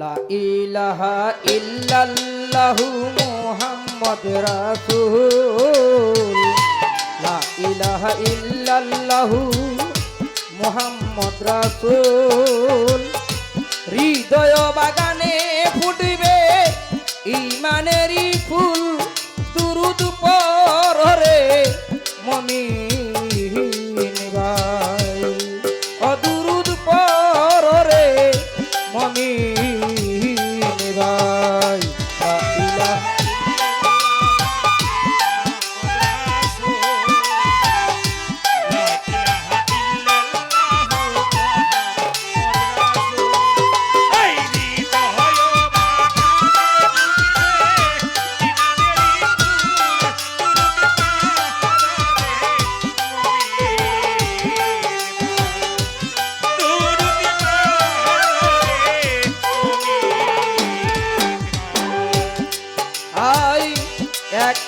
লা ইল্লাল্লাহু মুহাম্মদ রাসূল। লা ইলাহা ইল্লাল্লাহু হৃদয় বাগানে ফুটবে ইমানেরই ফুল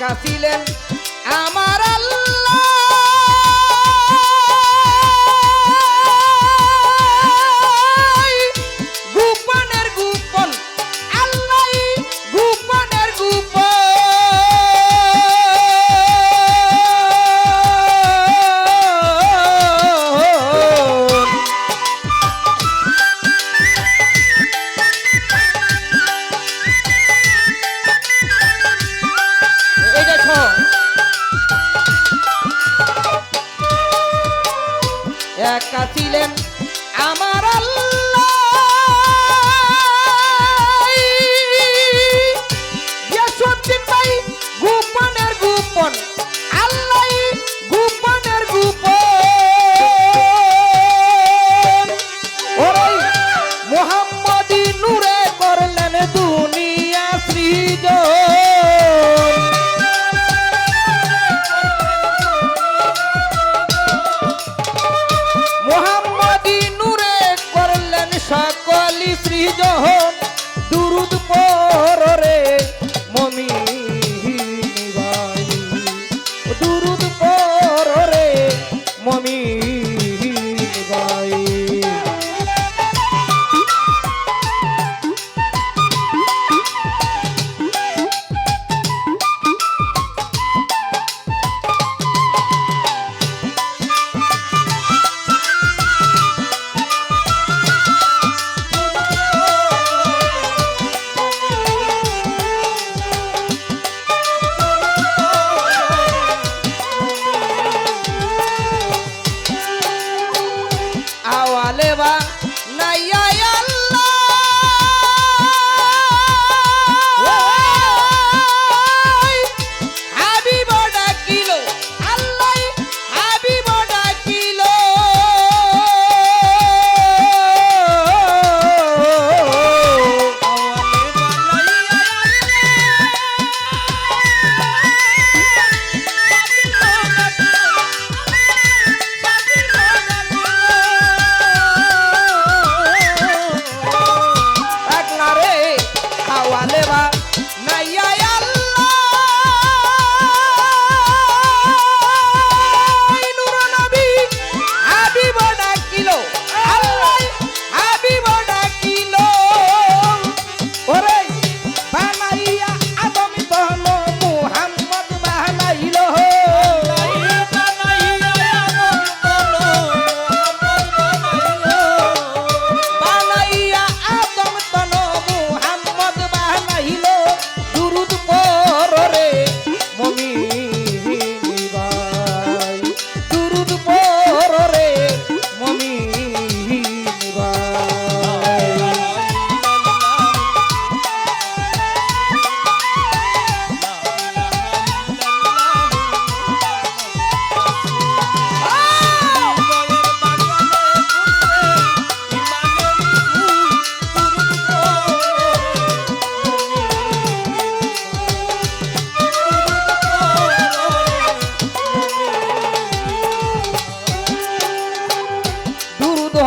কাছিলেন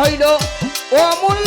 হইল। অমূল্য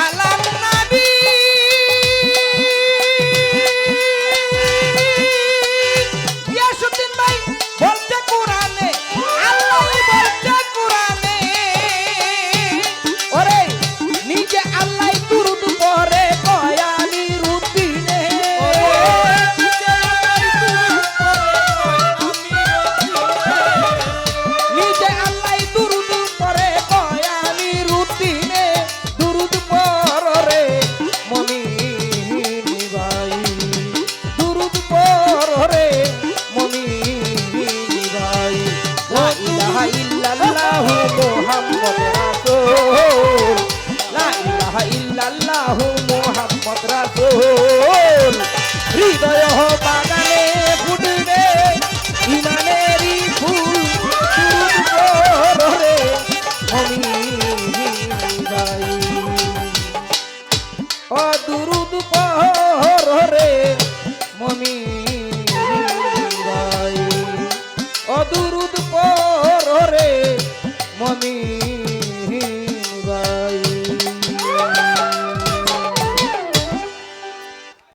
আলা ইলাহা